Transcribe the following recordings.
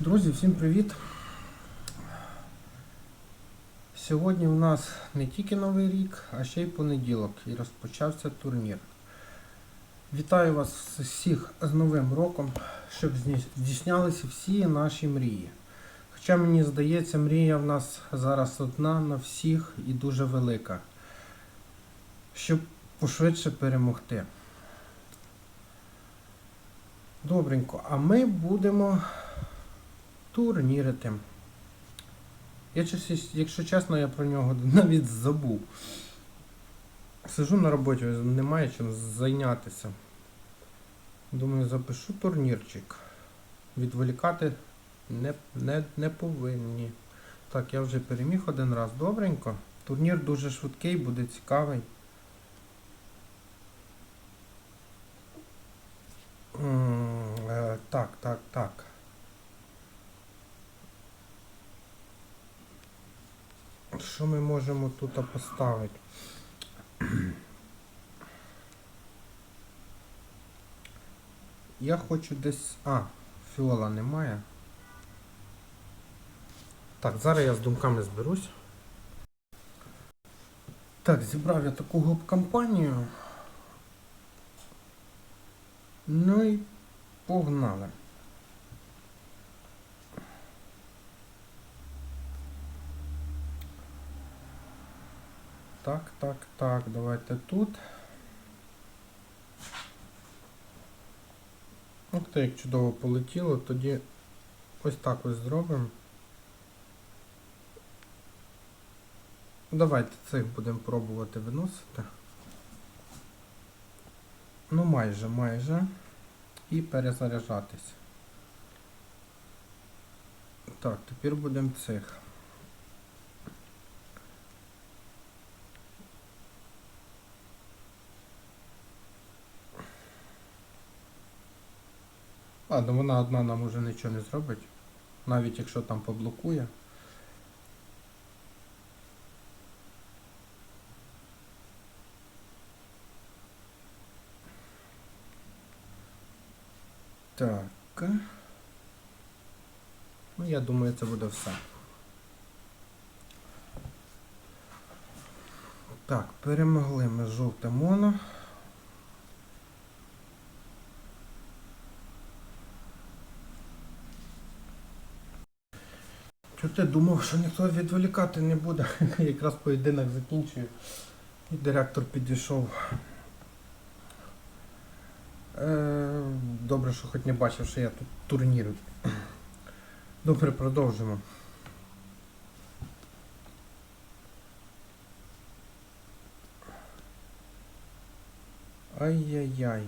Друзі, всім привіт! Сьогодні у нас не тільки Новий рік, а ще й понеділок і розпочався турнір. Вітаю вас всіх з Новим роком, щоб здійснялися всі наші мрії. Хоча мені здається, мрія в нас зараз одна на всіх і дуже велика. Щоб пошвидше перемогти. Добренько, а ми будемо турнірити. Я, якщо чесно, я про нього навіть забув. Сижу на роботі, немає чим зайнятися. Думаю, запишу турнірчик. Відволікати не, не, не повинні. Так, я вже переміг один раз. Добренько. Турнір дуже швидкий, буде цікавий. Е, Так, так, так. Що ми можемо тут поставити? Я хочу десь... А, фіола немає. Так, зараз я з думками зберусь. Так, зібрав я таку гоп-компанію. Ну і погнали. Так, так, так, давайте тут. Ух ти, як чудово полетіло, тоді ось так ось зробимо. Давайте цих будемо пробувати виносити. Ну майже, майже. І перезаряджатись. Так, тепер будемо цих. Ладно, вона одна нам уже нічого не зробить. Навіть якщо там поблокує. Так. Ну, я думаю, це буде все. Так, перемогли ми жовте моно. Чого ти думав, що ніхто відволікати не буде? Якраз поєдинок закінчую. І директор підійшов. Е, добре, що хоч не бачив, що я тут турнірю. Добре, продовжимо. Ай-яй-яй.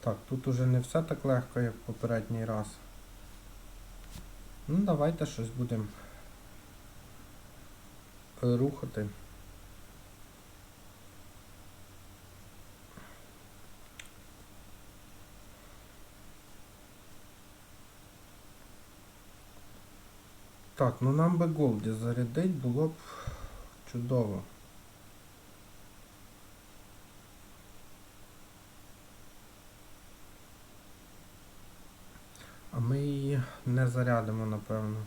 Так, тут уже не все так легко, як попередній раз. Ну, давайте щось будемо рухати. Так, ну нам би голді зарядить було б чудово. А ми її не зарядимо, напевно.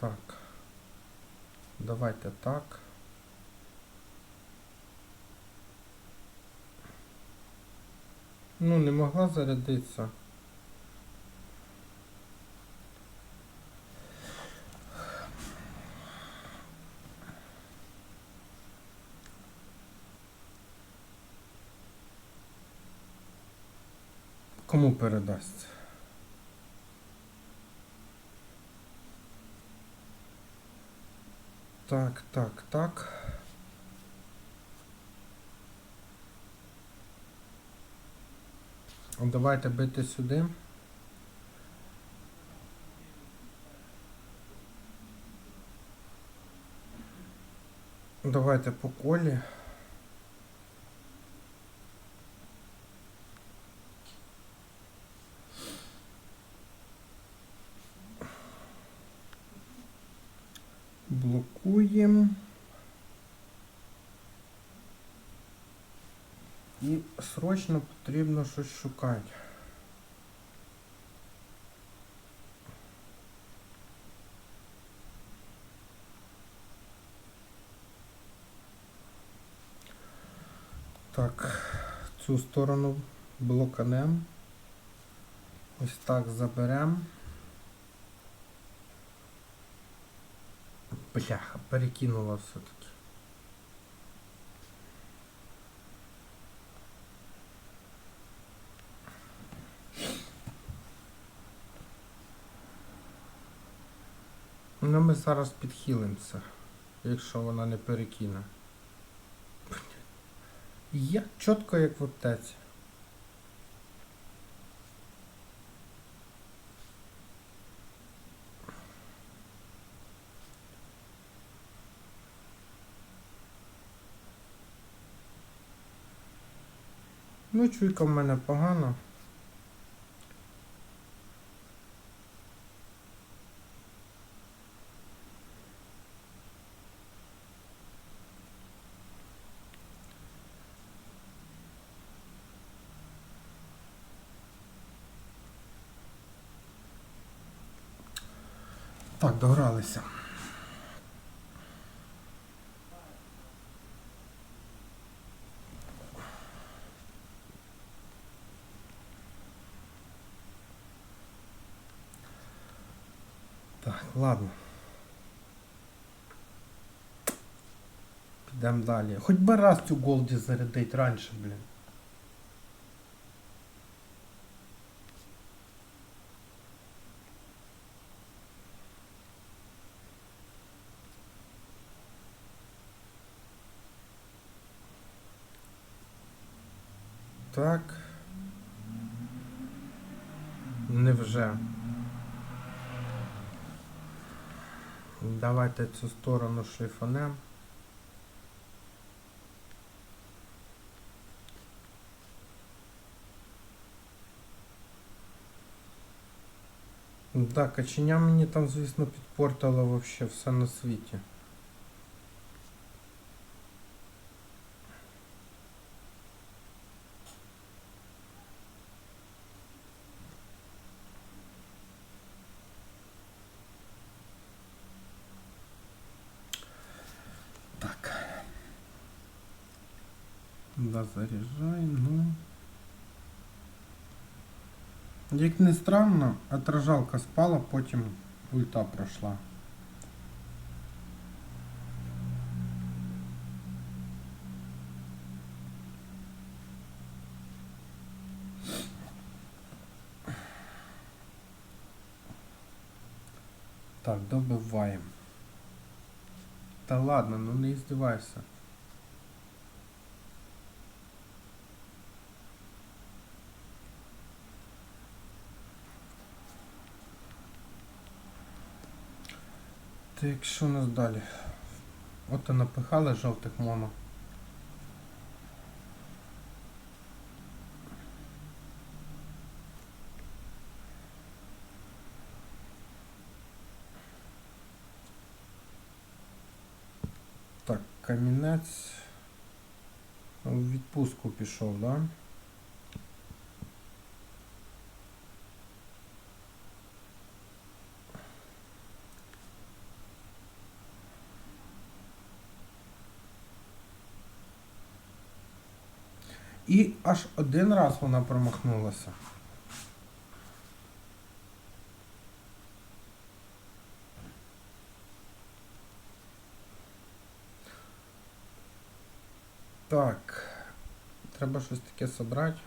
Так. Давайте так. Ну, не могла зарядитися. Кому передасть? Так, так, так. Давайте бити сюди. Давайте по колі. Блокуємо. І срочно потрібно щось шукати. Так, цю сторону блоканем. Ось так заберемо. Бляха, перекинула все-таки. Ну ми зараз підхилимося, якщо вона не перекине. Я чітко як в аптеці. Ну, чуйка в мене погана. Так, догралися. Так, ладно. Підемо далі. Хоч би раз цю голді зарядить раніше, блін. Так. Невже. Давайте цю сторону шліфанем. Да, каченя мені там, звісно, підпортило вообще все на світі. Да, заряжай, ну. Як не странно, отражалка спала, потім ульта пройшла. Так, добиваємо. Та ладно, ну не издевайся. Так, що у нас далі? От і напихали жовтих моно. Так, камінець в відпустку пішов, да? І аж один раз вона промахнулася. Так, треба щось таке собрати.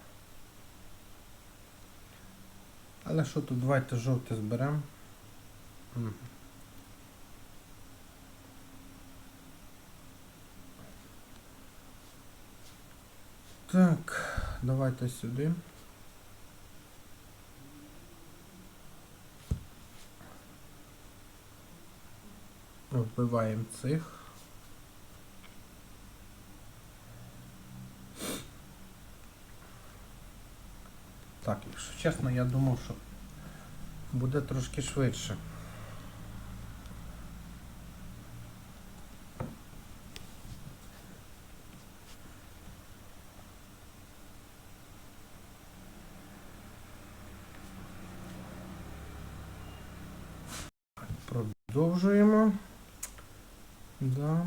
Але що тут, давайте жовте зберемо. Так, давайте сюди. Вбиваємо цих. Так, якщо чесно, я думав, що буде трошки швидше. Продовжуємо. Да.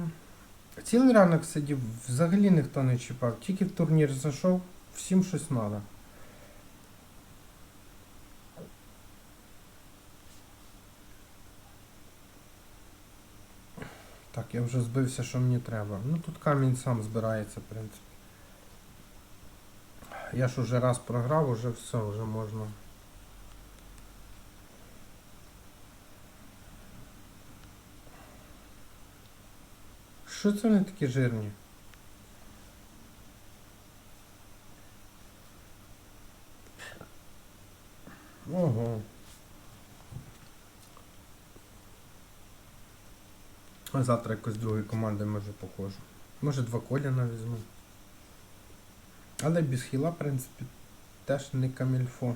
Цілий ранок сидів, взагалі ніхто не чіпав, тільки в турнір зайшов, всім щось треба. Так, я вже збився, що мені треба. Ну тут камінь сам збирається, в принципі. Я ж уже раз програв, уже все, вже можна. Що це вони такі жирні? Ого. А завтра якось другої команди може похожу. Може два коліна візьму. Але без хіла, в принципі, теж не камільфо.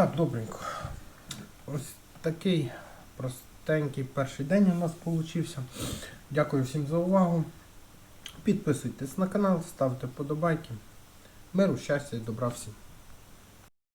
Так, добренько. Ось такий простенький перший день у нас вийшов. Дякую всім за увагу. Підписуйтесь на канал, ставте подобайки. Миру, щастя і добра всім.